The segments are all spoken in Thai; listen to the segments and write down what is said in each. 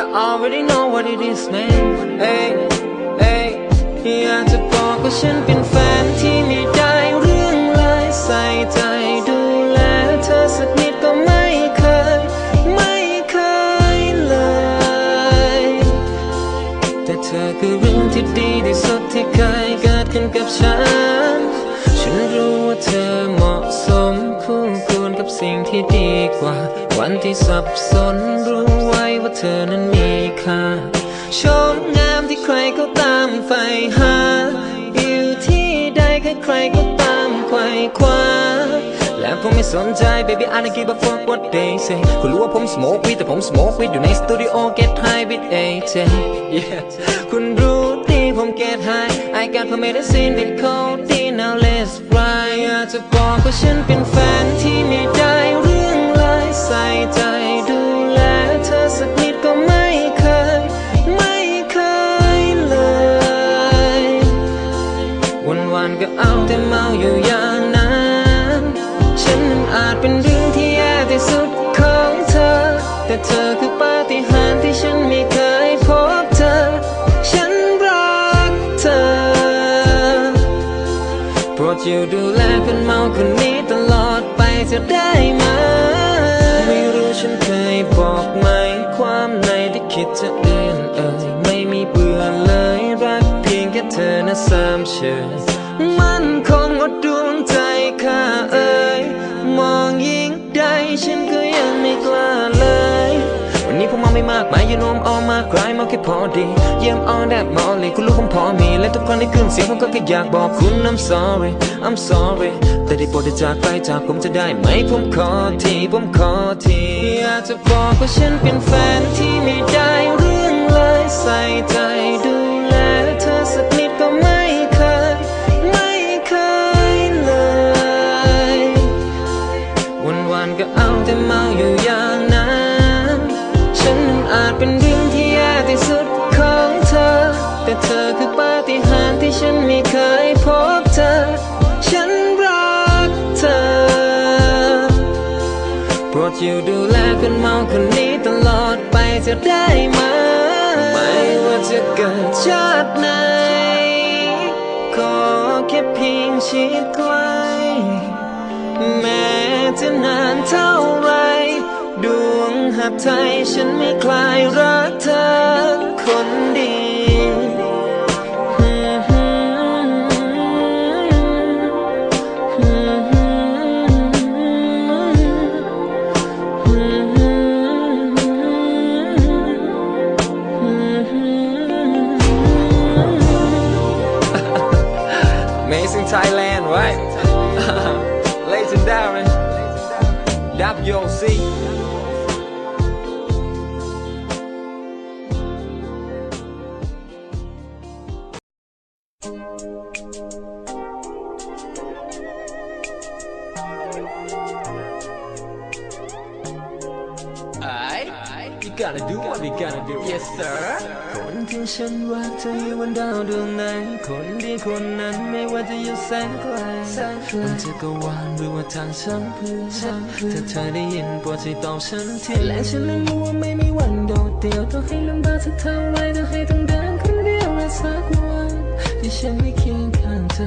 You already know what it is man เอ้ยเอ้ยอยากจะบอกว่าฉันเป็นแฟนที่ไม่ได้เรื่องเลยใส่ใจดูแลเธอสักนิดก็ไม่เคย ไม่เคยเลย แต่เธอคือเรื่องที่ดีที่สุดที่เคยเกิดขึ้นกับฉัน ฉันรู้ว่าเธอเหมาะสมคู่ควรกับสิ่งที่ดีกว่า วันที่สับสนรู้ ว่าเธอนั้นมีค่าชมงามที่ใครก็ตามใฝ่หาอยู่ที่ใดใครๆก็ตามไขว่คว้าและผมไม่สนใจ baby I don't give a fuck what they say คุณรู้ว่าผม smoke weed แต่ผม smoke weed อยู่ในสตูดิโอ get high with AJ yeah คุณรู้ดีผม get high I got for medicine with codeine now let's ride อยากจะบอกว่าฉันเป็นแฟนที่ไม่ได้เรื่องเลยใส่ใจดูแลเธอ สักนิดก็ไม่เคย ไม่เคยเลยวันวันก็เอาแต่เมาอยู่อย่างนั้น ฉันนั้นอาจเป็นเรื่องที่แย่ที่สุดของเธอ แต่เธอคือปาฏิหาริย์ที่ฉันไม่เคยพบเธอ ฉันรักเธอ โปรดอยู่ดูแลคนเมาคนนี้ตลอดไปจะได้ไหมไม่รู้ฉันเคยบอกไหมา คิดจะเอื่นเอ่ยไม่มีเบื่อเลย รักเพียงแค่เธอนะสามเชยมันคงอดดวงใจข้าเอ่ยมองยิ่งใดฉันก็ วันนี้ผมเมาไม่มากมายยืนนมออกมากลายมาแค่พอดีเยี่ยมออนแดดมอลลี่คุณรู้ผมพอมี และทุกครั้งที่ขึ้นเสียงผมก็แค่อยากบอกคุณ I'm sorry I'm sorry แต่ได้โปรดจากไปจากผมจะได้ไหมผมขอทีผมขอทีอยากจะบอกว่าฉันเป็นแฟนที่ไม่ได้เรื่องเลยใส่ใจดูแลเธอสักนิดก็ไม่เคย นเมาคนนี้ตลอดไปจะได้ไหม ไม่ว่าจะเกิดชาติไหน ขอแค่เพียงชิดใกล้ แม้จะนานเท่าไรดวงหับไทยฉันไม่คลายรักเธอคนดี Thailand, right? Ladies and Darren, WOC. Gotta do what you gotta do. Yes, sir. คนที่ฉันรักเธออยู่บนดาวดวงไหนคนดีคนนั้นไม่ว่าจะอยู่แสนไกลบนจักรวาลหรือว่าทางฉันเพื่อฉันถ้าเธอได้ยินโปรดช่วยตอบฉันทีและฉันเลยรู้ว่าไม่มีวันโดดเดี่ยวต้องให้ลำบากสักเท่าไรต้องให้ต้องเดินคนเดียวและสักวันที่ฉันไม่เคียงข้างเธอ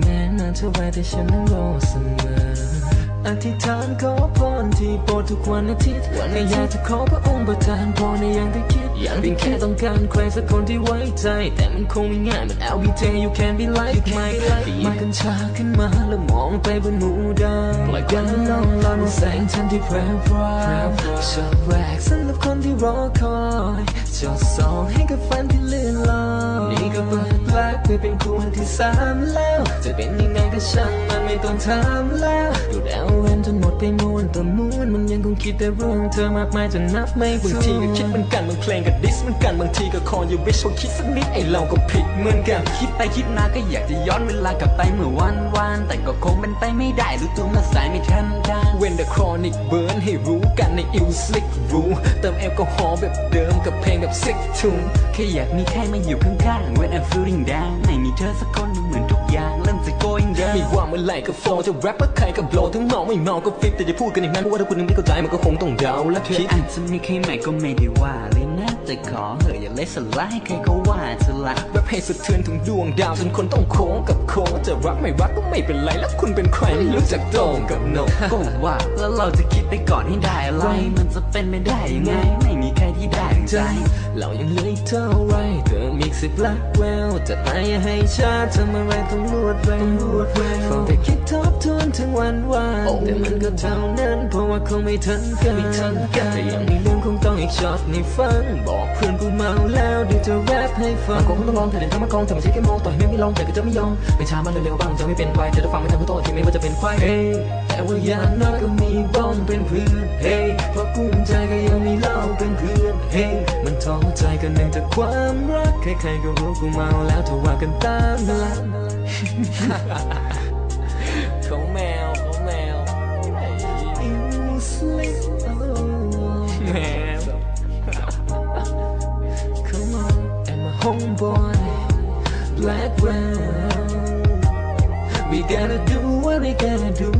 แม้นานเท่าไรแต่ฉันนั้นรอเสมอ อธิษฐานขอพรที่โปรดทุกวันอาทิตย์วันอยากจะขอพระองค์ประทานพรในอย่างที่คิดอย่างเพียงแค่ต้องการใครสักคนที่ไว้ใจ แต่มันคงไม่ง่ายเหมือน LBJ you can be like my ได้ยินกัญชาขึ้นมาแล้วมองไปบนหมู่ดาวปล่อยควันล่องลอยบนแสงจันทร์ที่แพร่พราวชอบแรกสำหรับคนที่รอคอยจอดส่องให้กับฝันที่เลื่อนลอย นี่ก็เปิดแปลกไปเป็นคู่ที่สามแล้ว จะเป็นยังไงก็ช่างมันไม่ต้องถามแล้วดูแล้วเว้นจนหมดไปมวนแต่มวนมันยังคงคิดแต่เรื่องเธอมากมายจนนับไม่ถ้วนบางทีก็คิดเหมือนกันบางเพลงก็ดิสเหมือนกันบางทีก็คอนอยู่วิชว่าคิดสักนิดไอเราก็ผิดเหมือนกันคิดไปคิดมาก็อยากจะย้อนเวลากลับไปเมื่อวันวานแต่ก็คงเป็นไปไม่ได้รู้ตัวมาสายไม่ทันการ When the chronic burn ให้รู้กันในอิวสลิกรู้เติมแอลกอฮอล์แบบเดิมกับเพลงแบบซิกทุนแค่อยากมีใครมาอยู่ข้างๆ When I'm feeling down ไม่มีเธอสักคนดูเหมือนทุกอย่างเริ่มจะ going down ไม่ว่าเมื่อไหร่ก็โฟล์จะแรปเปอร์ใครก็โบลทั้งเมาไม่เมาก็ฟิตแต่จะพูดกันอย่างนั้นเพราะว่าถ้าคุณยังไม่เข้าใจมันก็คงต้องเดาและคิคิดดอาจจะมีใครใหม่ก็ไม่ได้ว่าเลยนะแต่แต่ขอเหอะอย่าเล่นสลายใครก็ว่า เธอละแบบให้สะเทือนถึงดวงดาวจนคนต้องโค้งกับโค้งจะรักไม่รักก็ไม่เป็นไรแล้วคุณเป็นใครไม่รู้จักโตงกับโหนงก็ว่า แล้วเราจะคิดไปก่อนให้ได้อะไร มันจะเป็นไม่ได้ยังไง ไม่มีใครที่ได้ดังใจใจ เรายังเหลืออีกเท่าไรเติมอีกสิบลักแววจะตายอย่าให้ช้าทำอะไรต้องรวดเร็วฟังแต่คิดทบทวนถึงวันวานแต่มันก็เท่านั้นเพราะว่าคงไม่ทันกันไม่ทันกันแต่ยังมีเรื่องคงต้องอีกช็อตในฟังบอกเพื่อนกูเมาแล้วเดี๋ยวจะแรปให้ฟังคงต้องลองแต่เดินทางมากองแต่ไม่ใช่แค่มองต่อให้ไม่มีลองแต่ก็จะไม่ยอมไปช้ามันเร็วๆบ้างจะไม่เป็นไรจะได้ฟังไม่ทันผู้โตที่ไม่ว่าจะเป็นควายเฮ้แต่ว่าอย่างน้อยก็มีบ้องเป็นเพื่อนเฮ้ยเพราะกุ้มใจก็ยังมีเล่าเป็นเพื่อนเฮ้ยมันท้อใจกันเนื่องจากความรักใครๆก็รู้กูเมาแล้วถ้าว่ากันตามนั้น We gotta do what we gotta do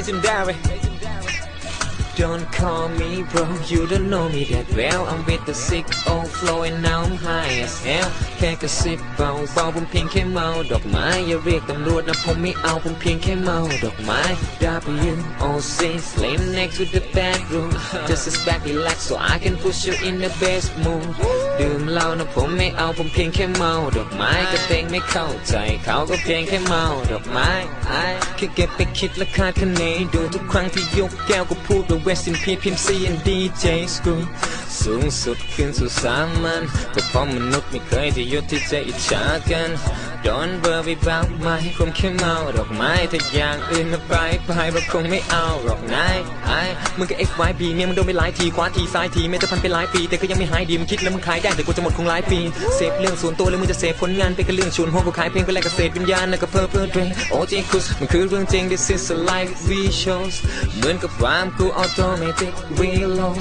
Legendary. Don't call me bro, you don't know me that well. I'm with the sick old flow and now I'm high as hell. แค่กระซิบเบาเบาผมเพียงแค่เมาดอกไม้อย่าเรียกตำรวจนะผมไม่เอาผมเพียงแค่เมาดอกไม้ W O C slim next to the bedroom just as back relax so I can push you in the best mood ดื่มเหล้านะผมไม่เอาผมเพียงแค่เมาดอกไม้ก็เต็งไม่เข้าใจเขาก็เพียงแค่เมาดอกไม้แค่เก็บไปคิดและคาดคะเนดูทุกครั้งที่ยกแก้วก็พูดว่า West in Peace พิมพ์ C and DJ School สูงสุดขึ้นสู่สามัญก็เพราะมนุษย์ไม่เคยที่หยุดที่จะอิจฉากัน Don't worry about my ผมแค่เมาดอกไม้ถ้าอย่างอื่นมาไปไปเราคงไม่เอาหรอกนายไอ้มึงกับ X Y B เนี่ยมึงโดนไปหลายทีขวาทีซ้ายทีแม้จะพันไปหลายปี แต่ก็ยังไม่หายดีมึงคิดแล้วมึงขายได้แต่กูจะหมดคงหลายปีเสพเรื่องส่วนตัวแล้วมึงจะเสพผลงานไปกับเรื่องชวนหัวกูขายเพลงไปแลกกับเศษวิญญาณแล้วก็เพ้อเพ้อเดรโอ้จริงคุสมันคือเรื่องจริง this is a life we shows เหมือนกับความกู automatic reload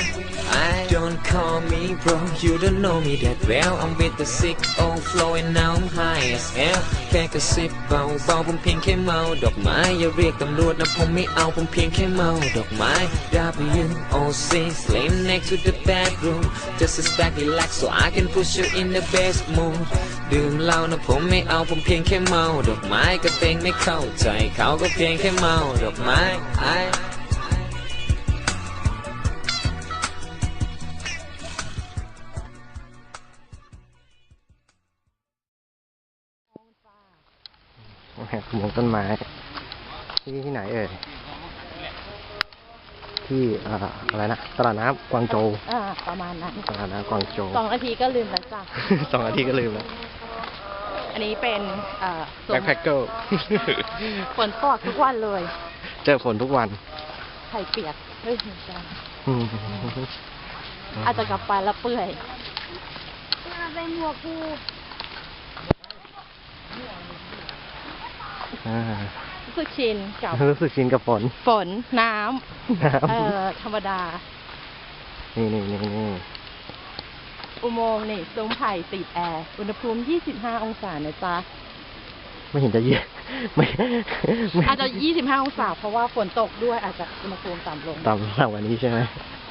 I don't call me bro you don't know me that well I'm with the sick old flow and now I'm high as hell แค่กระซิบเบาเบาผมเพียงแค่เมาดอกไม้อย่าเรียกตำรวจนะผมไม่เอาผมเพียงแค่เมาดอกไม้ IWOC slim next to the bedroom just a back relax so I can push you in the best mood ดื่มเหล้านะผมไม่เอาผมเพียงแค่เมา ดอกไม้ก็เต็งไม่เข้าใจ เขาก็เพียงแค่เมา ดอกไม้ไอแหมองต้นไม้ที่ที่ไหนเอ่ย ที่อ่าอะไรนะตลาดน้ำกวางโจวอ่าประมาณนั้นตลาดน้ำกวางโจว สอง นาทีก็ลืมแล้วจ้ะ สองนาทีก็ลืมแล้วอันนี้เป็นเอ่อส่วแบ็นคแพคเกิลฝนตกทุกวันเลย เจอฝนทุกวันไข่เปียกเฮ้ยไม่ใช่อืมอาจจะกลับไปแล้วเปื่อยอ่า รู้สึกชินกับรู้สึกชินกับฝน ฝนน้น้ำเอ่อธรรมดาำนี่นี่นี่นี่อุโมงค์นี่ซุ้มไผ่ติดแอร์ อุณหภูมิ 25 องศานะจ๊ะ ไม่เห็นจะเยอะไม่ไม่อาจจะ 25 องศา เพราะว่าฝนตกด้วยอาจจะอุณหภูมิต่ำลง ต่ำต่ำกว่านี้ใช่ไหม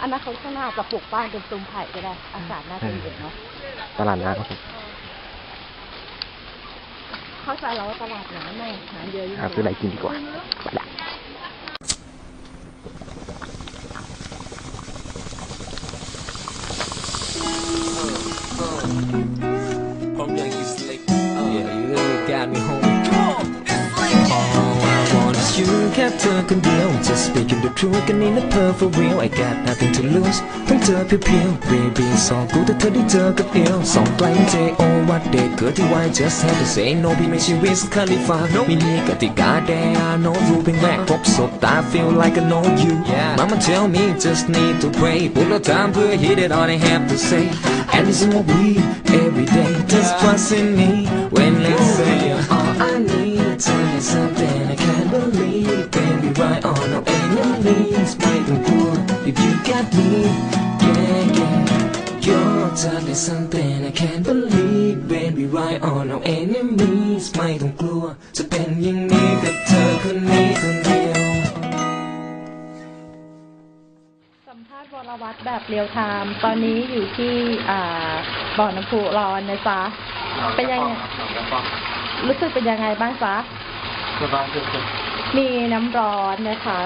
อนาคตข้างหน้าจะปลูกบ้านเป็นซุ้มไผ่ก็ได้ อากาศน่าจะเย็นเนาะตลาดน้ำ เข้าใจแล้วว่าตลาดน้ำแม่งหาเยอะอยู่หาซื้ออะไรกินดีกว่าไป you แค่เธอคนเดียว Just speaking the truth กันนี่นะ per for real I got nothing to lose ต้องเจอเพียวๆ Baby it's all good แต่เธอได้เจอกับเอวสองไกล J.O. วัดเด็กเกิดที่ไว Just have to say no พี่ไม่ใช่วิสคาลิฟามีนี่กติกา There are no rule เป็นแรกพบศพตา feel like I know you Mama tell me just need to pray พวกเราทำเพื่อ hit it all I have to say and this is what we every day just trust in me when they say all I need tell you something I can't enemies ไม่ต้องกลัว if you got me yeah yeah you're telling something I can't believe baby right on no enemies ไม่ต้องกลัวจะเป็นอย่างนี้กับเธอคนนี้คนเดียว สัมภาษณ์วรวัตรแบบเรียลไทม์ตอนนี้อยู่ที่อ่าบ่อน้ำพุร้อนนะจ๊ะ เป็นยังไง รู้สึกเป็นยังไงบ้างจ๊ะ มีน้ำร้อนนะคะ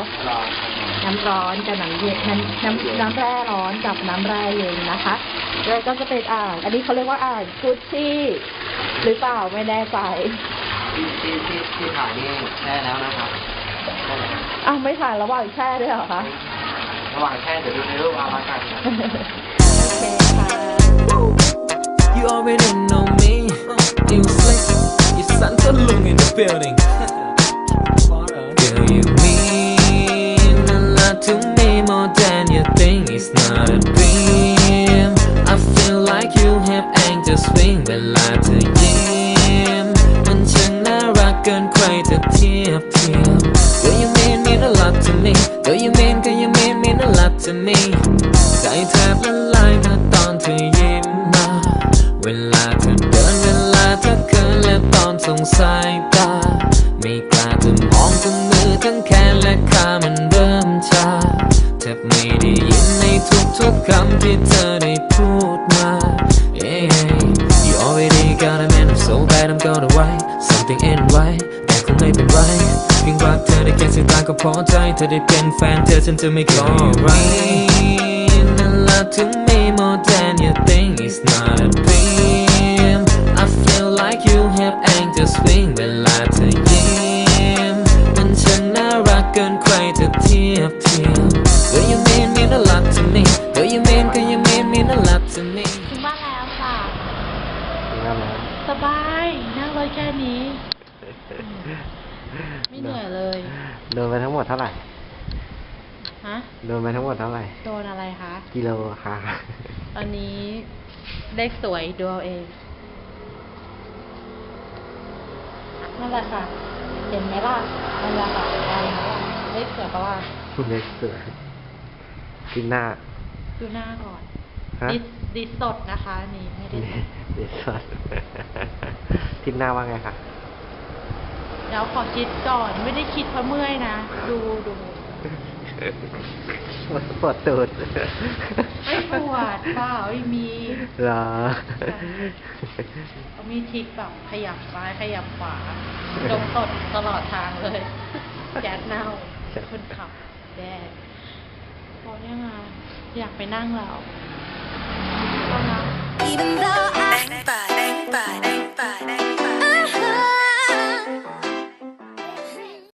น้ำร้อนกับน้ำเย็นน้ำน้ำน้ำแร่ร้อนกับน้ำแร่เย็นนะคะแล้วก็จะเป็นอ่าง อันนี้เขาเรียกว่าอ่างกุชชี่หรือเปล่าไม่แน่ใจที่ที่ที่ที่ถ่ายนี่แช่แล้วนะครับอ้าวไม่ถ่ายระหว่างแช่ด้วยเหรอคะระหว่างแช่เดี๋ยวดูในรูปเอาละกันโอเคค่ะ You already know me. You slick. You son so long in the building. จะเทียบเทียม Girl, you mean mean a lot to me. Girl, you mean, girl, you mean mean a lot to me. ใจแทบละลายเมื่อตอนเธอยิ้มมา เวลาเธอเดินเวลาเธอเขินและตอนสงสัย สายตาก็พอใจเธอได้เป็นแฟนเธอฉันจะไม่ขอไร a lot to me more than you think it's not a dream I feel like you have angels wing เวลาเธอยิ้มมันช่างน่ารักเกินใครจะเทียบเทียม Girl you mean mean a lot to me Girl you mean Girl you mean mean a lot to me ถึงบ้านแล้วค่ะนั่นนะสบายนั่งรถแค่นี้ โดนไปทั้งหมดเท่าไหร่ ฮะ โดนไปทั้งหมดเท่าไหร่ โดนอะไรคะ กิโลค่ะ ตอนนี้เลขสวยดูเอาเอง นั่นแหละค่ะ เห็นไหมล่ะ นั่นแหละค่ะได้ไหมล่ะเลขสวยเพราะว่าคุณเล็กเสือกินหน้า ดูหน้าก่อน ฮะดิสดิสสดนะคะอันนี่ไม่ได้สด เด็ดสัสทิมหน้าว่าไงคะ เดี๋ยวขอคิดก่อนไม่ได้คิดเพราะเมื่อยนะ ดูดูปวดตูดไม่ปวดเปล่าไม่มีเหรอเขามีทริกแบบขยับซ้ายขยับขวาดมสดตลอดทางเลยแก๊สเน่าคนขับแดดบอกยังไงอยากไปนั่งแล้ว